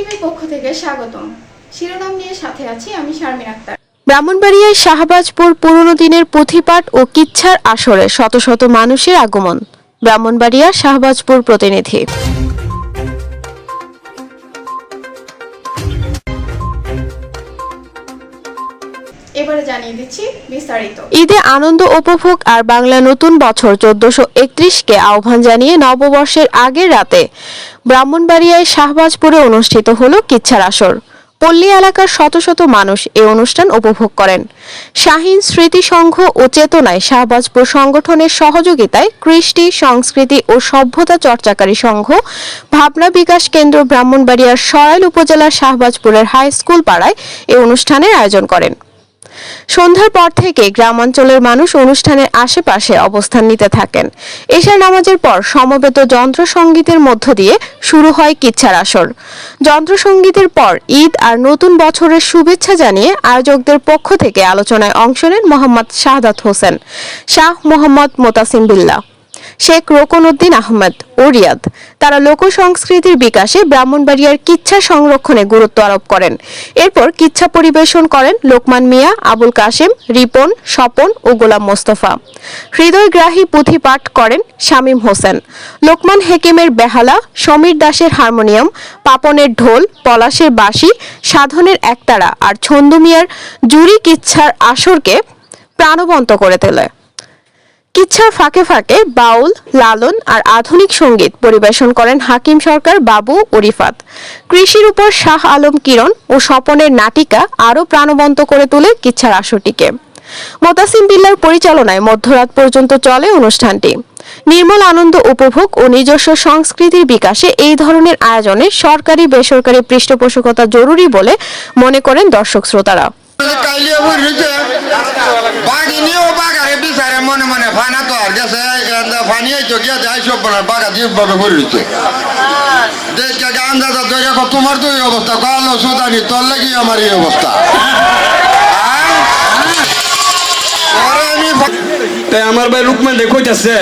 টিভির পক্ষ থেকে স্বাগতম। শিরোনাম নিয়ে সাথে আছি আমি শারমিন আক্তার। ব্রাহ্মণবাড়িয়ায় শাহবাজপুর পুরনো দিনের পুঁথিপাঠ ও কিচ্ছার আসরে শত শত মানুষের আগমন। ব্রাহ্মণবাড়িয়া শাহবাজপুর প্রতিনিধি। এবারে জানিয়ে দিচ্ছি বিস্তারিত। ঈদে আনন্দ উপভোগ আর বাংলা নতুন বছর চোদ্দশো একত্রিশকে আহ্বান জানিয়ে নববর্ষের আগের রাতে ব্রাহ্মণবাড়িয়ায় শাহবাজপুরে অনুষ্ঠিত হলো কিচ্ছার আসর। পল্লী এলাকার শত শত মানুষ এই অনুষ্ঠান উপভোগ করেন। শাহীন স্মৃতি সংঘ ও চেতনায় শাহবাজপুর সংগঠনের সহযোগিতায় কৃষ্টি, সংস্কৃতি ও সভ্যতা চর্চাকারী সংঘ, ভাবনা বিকাশ কেন্দ্র ব্রাহ্মণবাড়িয়ার সরাইল উপজেলার শাহবাজপুরের হাই স্কুল পাড়ায় এই অনুষ্ঠানের আয়োজন করেন। সন্ধ্যার পর থেকে গ্রামাঞ্চলের মানুষ অনুষ্ঠানের আশেপাশে অবস্থান নিতে থাকেন। এশার নামাজের পর সমবেত যন্ত্রসঙ্গীতের মধ্য দিয়ে শুরু হয় কিচ্ছার আসর। যন্ত্রসঙ্গীতের পর ঈদ আর নতুন বছরের শুভেচ্ছা জানিয়ে আয়োজকদের পক্ষ থেকে আলোচনায় অংশ নেন মোহাম্মদ শাহাদাত হোসেন। শাহ মোহাম্মদ মোতাসিম বিল্লাহ। শেখ রোকন উদ্দিন আহমেদ ও রিয়াদ। তারা লোক সংস্কৃতির বিকাশে ব্রাহ্মণবাড়িয়ার কিচ্ছা সংরক্ষণে গুরুত্ব আরোপ করেন। এরপর কিচ্ছা পরিবেশন করেন লোকমান মিয়া, আবুল কাশেম, রিপন, স্বপন ও গোলাম মোস্তফা। হৃদয়গ্রাহী পুঁথি পাঠ করেন শামীম হোসেন। লোকমান হেকিমের বেহালা, সমীর দাসের হারমোনিয়াম, পাপনের ঢোল, পলাশের বাঁশি, সাধনের একতারা আর ছন্দু মিয়ার জুরি কিচ্ছার আসরকে প্রাণবন্ত করে তোলে। কিচ্ছার ফাঁকে ফাঁকে বাউল, লালন আর আধুনিক সংগীত পরিবেশন করেন হাকিম সরকার বাবু ও রিফাত কৃষির উপর শাহ আলম কিরণ ও স্বপনের নাটিকা আরও প্রাণবন্ত করে তোলে কিচ্ছার আসরটিকে। মোতাসিম বিল্লার পরিচালনায় মধ্যরাত পর্যন্ত চলে অনুষ্ঠানটি। নির্মল আনন্দ উপভোগ ও নিজস্ব সংস্কৃতির বিকাশে এই ধরনের আয়োজনে সরকারি বেসরকারি পৃষ্ঠপোষকতা জরুরি বলে মনে করেন দর্শক শ্রোতারা। মনে মনে ফানা তো আর গেছে ফানি তো গিয়ে যাই সব বলার বাঘা জীবভাবে ভরিছে দেখে আন্দাজা ধরে দেখো, তোমার তো এই অবস্থা কালো সুদানি, তোর লাগি আমার এই অবস্থা। ফা- তাই আমার ভাই রুকমান রে কইতাছে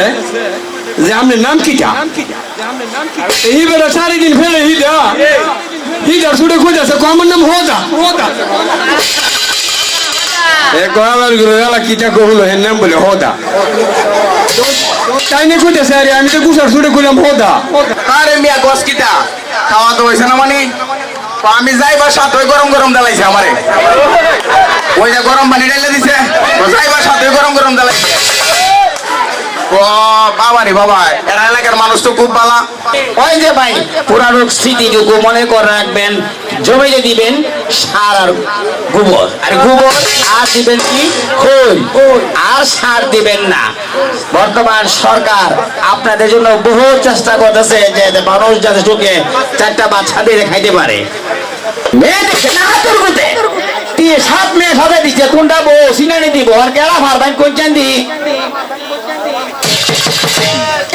যে আপনার নাম কিটা এই বেলা চারি দিন ফেলে হিদা হিদার ছুটে কইতাছে কো আমার নাম? হোদা এলা কিটা কহলো এর নাম বলে হোদা। তাই নিয়ে কইতাছে আরে আমি তো গুসার ছুটে কইলাম হোদা। আরে মিয়া গছ কিটা? খাওয়া তো হয়েছে না মানে? আমি যাইবা সাত ওই গরম গরম ডালাইছে আমারে। ওই যে গরম পানি ডালে দিছে যাইবা সাত ওই গরম গরম ডালাইছে ও বাবা রে বাবা এরা এলাকার মানুষ তো খুব ভালো ওই যে ভাই পুরানো স্মৃতিটুকু মনে করে রাখবেন জমিতে দিবেন সার আর গোবর। আর গোবর আর দিবেন কি? খোল আর সার দিবেন না। বর্তমান সরকার আপনাদের জন্য বহু চেষ্টা করতেছে যে মানুষ যাতে ঢুকে চারটা বাচ্চা দিয়ে খাইতে পারে। না দিয়ে সাত মেয়ে সাথে দিচ্ছে কোনটা বউ? সিনানি দিব। আর গেলা ভারবাইন কোন চান্দি?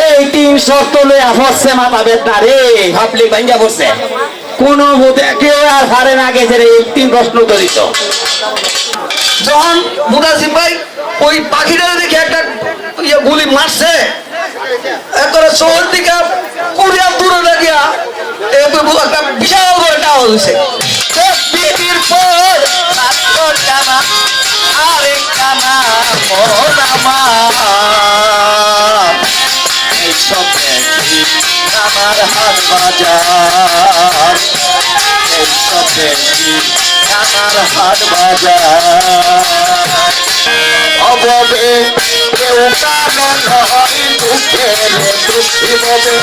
এই তিন শর্ত লইয়া ফসছে মাথা বেদনা রে। ভাবলি ভাঙ্গা বসছে কোন বোধে কেউ আর পারে না গেছে রে এই তিন প্রশ্ন উত্তরিত। যখন মুদাসিম ভাই ওই পাখিটা দেখে একটা ইয়ে গুলি মারছে একবারে শহর থেকে কুড়িয়া দূরে লাগিয়া একটা বিশাল বড় একটা আওয়াজ হয়েছে হাত বাজার আমার হাট বাজার অববে কেউ কারণ নয় দুঃখের দুঃখী ববে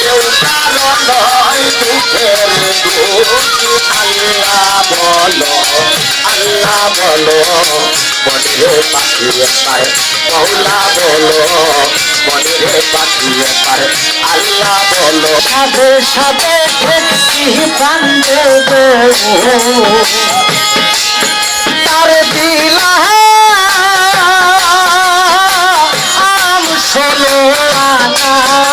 কেউ কারণ নয় দুঃখের দুঃখী আল্লাহ বলো আল্লাহ বলো মনে পাঠিয়ে পারে মৌলা বলো মনে পাঠিয়ে পারে আল্লাহ বলো। সাথে সাথে দেখছি কান্দে তার দিলা আম ষোলো আনা।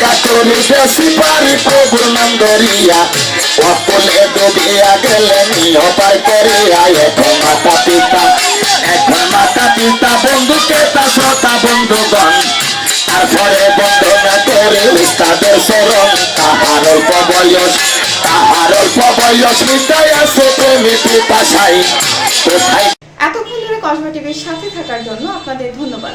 Katolische sipari pobur mandoria Wapol edog ea gelen iho parkeria Ekhon mata pita Ekhon mata pita Bondu keta srota bondu gon তারপরে বন্দনা করে উস্তাদের স্মরণ তাহার অল্প বয়স তাহার অল্প বয়স হৃদয় আছে প্রেমী পিপাসাই কোথায় এতক্ষণ ধরে কসবা টিভির সাথে থাকার জন্য আপনাদের ধন্যবাদ